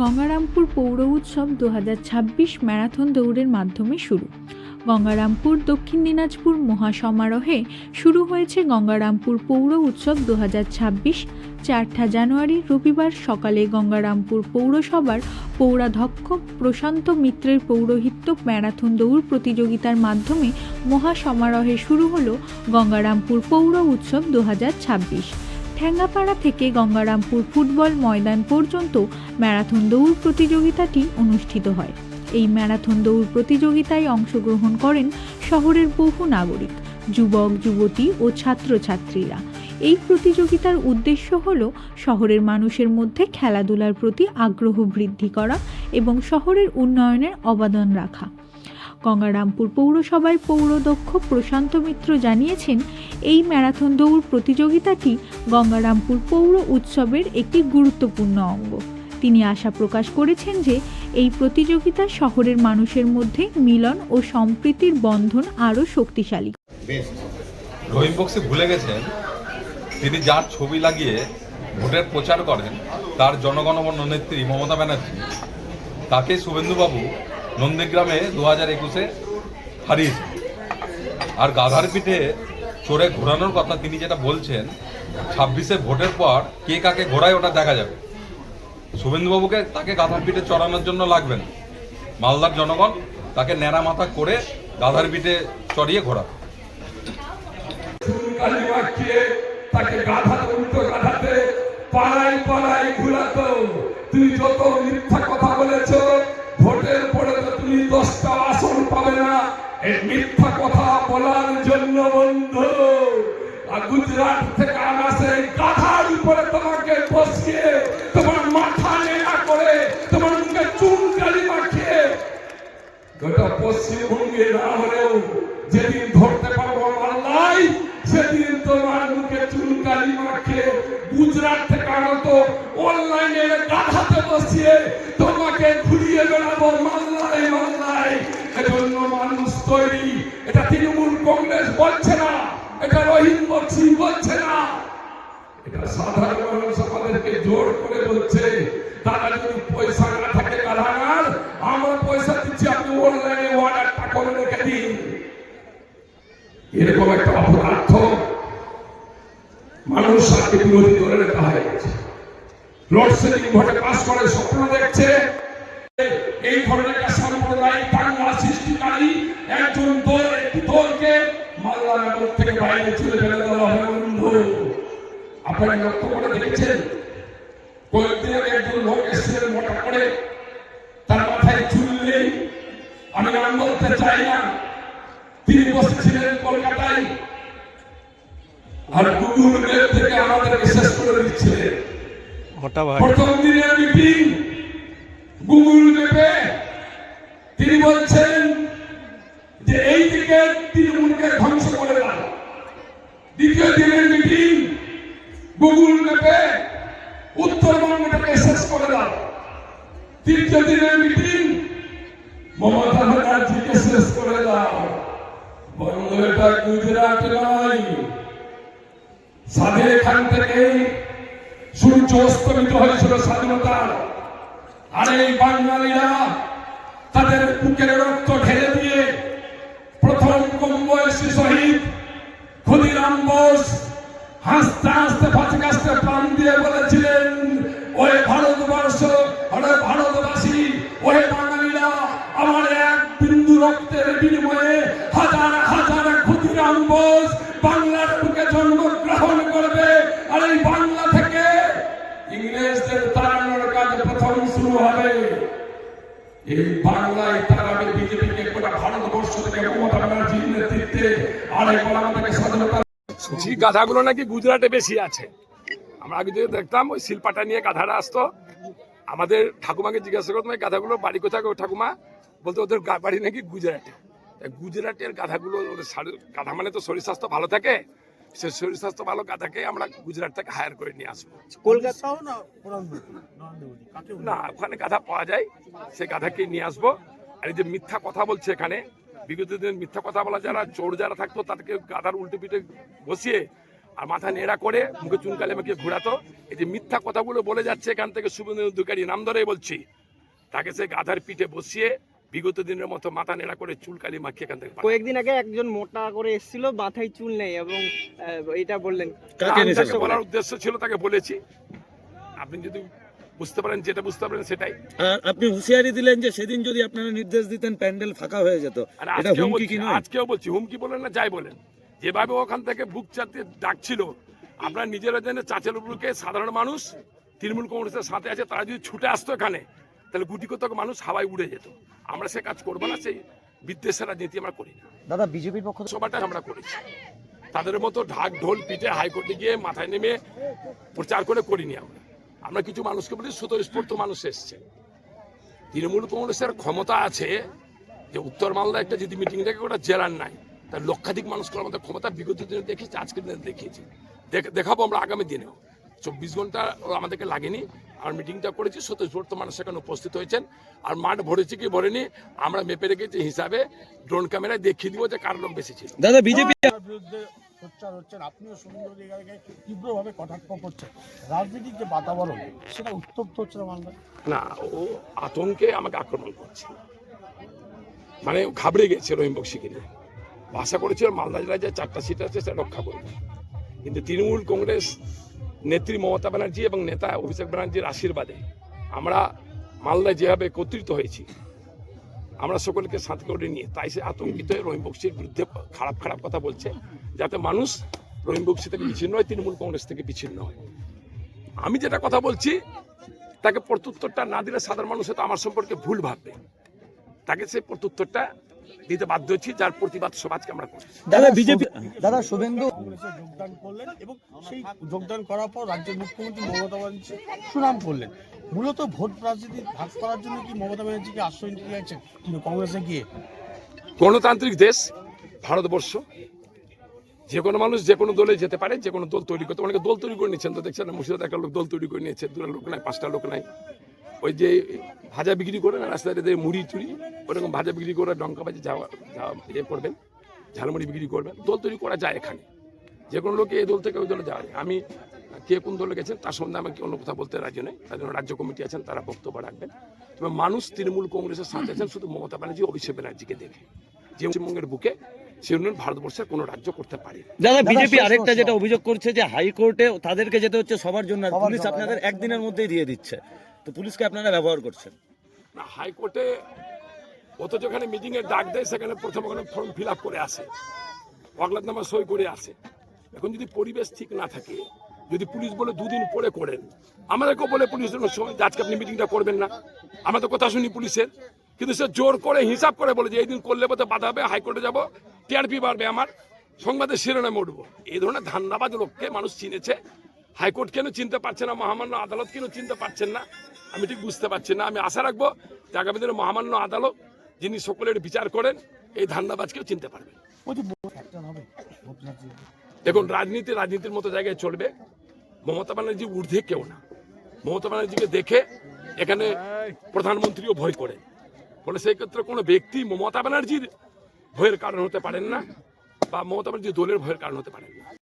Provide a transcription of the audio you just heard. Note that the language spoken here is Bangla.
গঙ্গারামপুর পৌর উৎসব দু হাজার ছাব্বিশ ম্যারাথন দৌড়ের মাধ্যমে শুরু। গঙ্গারামপুর দক্ষিণ দিনাজপুর মহাসমারোহে শুরু হয়েছে গঙ্গারামপুর পৌর উৎসব দু চারটা জানুয়ারি রবিবার সকালে গঙ্গারামপুর পৌরসভার পৌরাধ্যক্ষ প্রশান্ত মিত্রের পৌরোহিত্য ম্যারাথন দৌড় প্রতিযোগিতার মাধ্যমে মহাসমারোহে শুরু হলো গঙ্গারামপুর পৌর উৎসব দু হাজার ছাব্বিশ। ঠ্যাঙ্গাপাড়া থেকে গঙ্গারামপুর ফুটবল ময়দান পর্যন্ত ম্যারাথন দৌড় প্রতিযোগিতাটি অনুষ্ঠিত হয়। এই ম্যারাথন দৌড় প্রতিযোগিতায় অংশগ্রহণ করেন শহরের বহু নাগরিক, যুবক, যুবতী ও ছাত্রছাত্রীরা। এই প্রতিযোগিতার উদ্দেশ্য হল শহরের মানুষের মধ্যে খেলাধুলার প্রতি আগ্রহ বৃদ্ধি করা এবং শহরের উন্নয়নের অবদান রাখা। গঙ্গারামপুর পৌরসভায় পৌরদক্ষ প্রশান্ত মিত্র জানিয়েছেন, এই ম্যারাথন দৌড় প্রতিযোগিতাটি গঙ্গারামপুর পৌর উৎসবের একটি গুরুত্বপূর্ণ অঙ্গ। তিনি আশা প্রকাশ করেছেন যে, এই প্রতিযোগিতা শহরের মানুষের মধ্যে মিলন ও সম্প্রীতির বন্ধন আরও শক্তিশালী। রহিম বক্সি ভুলে গেছেন, তিনি যার ছবি লাগিয়ে ভোটের প্রচার করেন, তার জনগণমন নেত্রী মমতা ব্যানার্জি। তাকে শুভেন্দুবাবু নন্দীগ্রামে দু হাজার একুশে হারিয়েছেন আর গাধার পিঠে চড়ে ঘোরানোর কথা তিনি যেটা বলছেন, ছাব্বিশে ভোটের পর কে কাকে ঘোরায় ওটা দেখা যাবে। শুভেন্দুবাবুকে তাকে গাধার পিঠে চড়ানোর জন্য লাগবেন মালদার জনগণ তাকে ন্যাড়া মাথা করে গাধার পিঠে চড়িয়ে ঘোরা তাকে গাধাতে উল্টো গাধাতে পাড়ায় পাড়ায় তুমি যত মিথ্যা কথা বলেছ মিথ্যা কথা বলার জন্য বন্ধু গুজরাট থেকে আনা সেই গাধার উপরে তোমাকে বসিয়ে, তোমার মাথা নেড়া করে, তোমার মুখে চুন কালি মাখিয়ে, গোটা পশ্চিমবঙ্গে না হলেও যেদিন ধরতে পারব মাল্লাই সেদিন তোমার মুখে চুলকালি মাখে গুজরাট থেকে আনত অনলাইনে গাধাতে বসিয়ে তোমাকে ঘুরিয়ে বেড়াবো মাল্লাই মাল্লাই এজন্য মানুষ তৈরি এটা তৃণমূল কংগ্রেস বলছে না এটা বক্সি বলছে না। এটা সাধারণ মানুষ আমাদেরকে জোর করে বলছে, তারা যদি পয়সা না থাকে কারাগার আমরা পয়সা দিচ্ছি, আপনি অনলাইনে অর্ডারটা করে রেখে দিন। এরকম একটা অপরাধ। মানুষ আজকে বিরোধী দলের নেতা হয়ে গেছে। লোডশেডিং ভোটে পাস করে স্বপ্ন দেখছে। এই ধরনের একটা সাম্প্রদায়িক বাংলা সৃষ্টিকারী একজন দল, একটি দলকে মাল্লা নগর থেকে বাইরে চলে ফেলে দেওয়া হয় বন্ধু আপনারা লক্ষ্য করে দেখেছেন? কয়েকদিন একজন লোক এসেছিলেন মোটা করে। তার মাথায় চুল নেই আমি নাম বলতে চাই না। তিনি বসেছিলেন কলকাতায় আর গুগল ম্যাপ থেকে আমাদেরকে শেষ করে দিচ্ছিলেন। প্রথম দিনের মিটিং গুগল ম্যাপে তিনি বলছেন যে এই দিকে তৃণমূলকে ধ্বংস করে দাও দ্বিতীয় দিনের মিটিং গুগল ম্যাপে উত্তরবঙ্গটাকে শেষ করে দাও তৃতীয় দিনের মিটিং মমতা ব্যানার্জিকে শেষ করে দাও। বন্ধু এটা গুজরাট নয়। স্বাধীন এখান থেকেই সূর্য অস্তমিত স্বাধীনতার। আর এই বাঙালিরা রক্তের বিনিময়ে হাজার হাজার ক্ষুদিরাম বোস বাংলার বুকে জন্মগ্রহণ করবে। আর এই বাংলা থেকে ইংরেজদের তাড়ানোর কাজ প্রথম শুরু হবে। এই বাংলায় তারাবে বিজেপিকে গোটা ভারতবর্ষ থেকে মমতা ব্যানার্জির নেতৃত্বে আরেকবার আমাদেরকে স্বাধীনতা জি, গাধাগুলো নাকি গুজরাটে বেশি আছে। আমরা আগে যদি দেখতাম, ওই শিল্পাটা নিয়ে গাধারা আসতো। আমাদের ঠাকুমাকে জিজ্ঞাসা করতাম, এই গাধাগুলো বাড়ি কোথায় ঠাকুমা? বলতে ওদের বাড়ি নাকি গুজরাটে। গুজরাটের গাধাগুলো ওদের গাধা মানে তো শরীর স্বাস্থ্য ভালো থাকে? সে শরীর স্বাস্থ্য ভালো গাধাকে আমরা গুজরাট থেকে হায়ার করে নিয়ে আসব। কলকাতাও না ওখানে গাধা পাওয়া যায় সেই গাধাকে নিয়ে আসব। আর এই যে মিথ্যা কথা বলছে এখানে বিগত দিন মিথ্যা কথা বলা যারা চোর যারা থাকতো তাদেরকে গাধার উল্টে পিঠে বসিয়ে আর মাথা নেড়া করে মুখে চুনকালে আমাকে ঘোরাতো। এই যে মিথ্যা কথাগুলো বলে যাচ্ছে এখান থেকে শুভেন্দু অধিকারী নাম ধরে বলছি তাকে সে গাধার পিঠে বসিয়ে বিগত দিনের মতো মাথা নেড়া করে চুলকালি মাখিয়ে এখান থেকে কয়েকদিন আগে একজন মোটা করে এসেছিল মাথায় চুল নেই এবং এটা বললেন। বলার উদ্দেশ্য ছিল তাকে বলেছি। আপনি যদি বুঝতে পারেন যেটা বুঝতে পারেন সেটাই। আপনি হুঁশিয়ারি দিলেন যে সেদিন যদি আপনারা নির্দেশ দিতেন প্যান্ডেল ফাঁকা হয়ে যেত। এটা হুমকি বলছি কি নয়? আজকেও বলছি হুমকি বলেন না যাই বলেন। যেভাবে ওখান থেকে বুক চাতে ডাকছিল আপনার নিজেরা জানেন চাচের উপরকে সাধারণ মানুষ তৃণমূল কংগ্রেসের সাথে আছে তারা যদি ছুটে আসতো এখানে তাহলে গুটি কতক মানুষ হাওয়ায় উড়ে যেত। আমরা সে কাজ করব না সেই বিদ্বেষের রাজনীতি আমরা করি না। দাদা বিজেপির পক্ষ সভাটা আমরা করেছি। তাদের মতো ঢাক ঢোল পিঠে হাইকোর্টে গিয়ে মাথায় নেমে প্রচার করে করিনি আমরা। আমরা কিছু মানুষকে বলি স্বতঃস্ফূর্ত মানুষ এসছে। তৃণমূল কংগ্রেসের ক্ষমতা আছে যে উত্তর মালদা একটা যদি মিটিং দেখে ওটা জেলার নাই তার লক্ষাধিক মানুষ করার মতো ক্ষমতা বিগত দিনে দেখেছি আজকের দিনে দেখিয়েছি। দেখ- দেখাবো আমরা আগামী দিনেও। চব্বিশ ঘণ্টা আমাদেরকে লাগেনি। আর মিটিংটা করেছি স্বতঃস্ফূর্ত মানুষ সেখানে উপস্থিত হয়েছেন। আর মাঠ ভরেছে কি ভরেনি আমরা মেপে রেখেছি হিসাবে ড্রোন ক্যামেরায় দেখিয়ে দিব যে কার লোক বেশি ছিল। দাদা বিজেপি বিরুদ্ধে সোচ্চার হচ্ছেন আপনিও সুন্দর অধিকারীকে তীব্রভাবে কটাক্ষ করছেন রাজনৈতিক যে বাতাবরণ সেটা উত্তপ্ত হচ্ছে না ও আতঙ্কে আমাকে আক্রমণ করছে। মানে ঘাবড়ে গেছে রহিম বক্সিকে নিয়ে আশা করেছিল মালদা জেলায় যে চারটা সিট আছে সেটা রক্ষা করবে। কিন্তু তৃণমূল কংগ্রেস নেত্রী মমতা ব্যানার্জি এবং নেতা অভিষেক ব্যানার্জির আশীর্বাদে আমরা মালদায় যেভাবে একত্রিত হয়েছি, আমরা সকলকে সাথে করে নিয়ে, তাই সে আতঙ্কিত হয়ে রহিম বক্সির বিরুদ্ধে খারাপ খারাপ কথা বলছে, যাতে মানুষ রহিম বক্সি থেকে বিচ্ছিন্ন হয়, তৃণমূল কংগ্রেস থেকে বিচ্ছিন্ন হয়। আমি যেটা কথা বলছি, তাকে প্রত্যুত্তরটা না দিলে সাধারণ মানুষ হয়তো আমার সম্পর্কে ভুল ভাববে। তাকে সেই প্রত্যুত্তরটা দিতে বাধ্য হচ্ছি যার প্রতিবাদ সমাজকে আমরা করছি। দাদা বিজেপি দাদা শুভেন্দু যোগদান করলেন এবং সেই যোগদান করার পর রাজ্যের মুখ্যমন্ত্রী মমতা ব্যানার্জি সুনাম করলেন। মূলত ভোট রাজনীতি ভাগ করার জন্য কি মমতা ব্যানার্জিকে আশ্রয় নিতে চাইছেন কিন্তু কংগ্রেসে গিয়ে? গণতান্ত্রিক দেশ ভারতবর্ষ যে কোনো মানুষ যে কোনো দলে যেতে পারে যে কোনো দল তৈরি করতে অনেকে দল তৈরি করে নিচ্ছেন তো দেখছেন মুর্শিদাবাদ একটা লোক দল তৈরি করে নিয়েছে দুটো লোক নাই পাঁচটা লোক নাই। ওই যে ভাজা বিক্রি করে না রাস্তায় দিয়ে মুড়ি টুড়ি ওরকম ভাজা বিক্রি করে ডঙ্কা বাজে যাওয়া ইয়ে করবেন ঝালমুড়ি বিক্রি করবেন। দোল তৈরি করা যায় এখানে। যে কোনো লোকে এই দল থেকে ওই দলে যাওয়া যায়। আমি কে কোন দলে গেছেন তার সম্বন্ধে আমাকে অন্য কথা বলতে রাজি নয় তার জন্য রাজ্য কমিটি আছেন তারা বক্তব্য রাখবেন। তবে মানুষ তৃণমূল কংগ্রেসের সাথে আছেন শুধু মমতা ব্যানার্জি অভিষেক ব্যানার্জিকে দেখে। যে পশ্চিমবঙ্গের বুকে সে উন্নয়ন ভারতবর্ষের কোনো রাজ্য করতে পারে দাদা বিজেপি আরেকটা যেটা অভিযোগ করছে যে হাইকোর্টে তাদেরকে যেতে হচ্ছে সবার জন্য পুলিশ আপনাদের একদিনের মধ্যেই দিয়ে দিচ্ছে। তো পুলিশকে আপনারা ব্যবহার করছেন? না হাইকোর্টে অত যেখানে মিটিং এর ডাক দেয়, সেখানে প্রথম ওখানে ফর্ম ফিল আপ করে আসে। অগলাতনামা সই করে আসে। এখন যদি পরিবেশ ঠিক না থাকে, যদি পুলিশ বলে দুদিন পরে করেন, আমাদেরকেও বলে পুলিশ সময় আজকে আপনি মিটিংটা করবেন না। আমরা তো কথা শুনি পুলিশের, কিন্তু সে জোর করে হিসাব করে বলে যে, এই দিন করলে বোধহয় বাধা হবে হাইকোর্টে যাব, টিআরপি বাড়বে আমার, সংবাদের শিরোনামে উঠবো। এই ধরনের ধান্দাবাজ লোককে মানুষ চিনেছে হাইকোর্ট কেন চিনতে পারছে না? মহামান্য আদালত কেন চিনতে পারছেন না? আমি ঠিক বুঝতে পারছি না। আমি আশা রাখব যে আগামী দিনে মহামান্য আদালত যিনি সকলের বিচার করেন এই ধান্দাবাজকেও চিনতে পারবেন দেখুন রাজনীতি রাজনীতির মতো জায়গায় চলবে। মমতা ব্যানার্জি ঊর্ধ্বে কেউ না। মমতা ব্যানার্জিকে দেখে এখানে প্রধানমন্ত্রীও ভয় করেন বলে সেই ক্ষেত্রে কোনো ব্যক্তি মমতা ব্যানার্জির ভয়ের কারণ হতে পারেন না বা মমতা ব্যানার্জি দলের ভয়ের কারণ হতে পারেন না।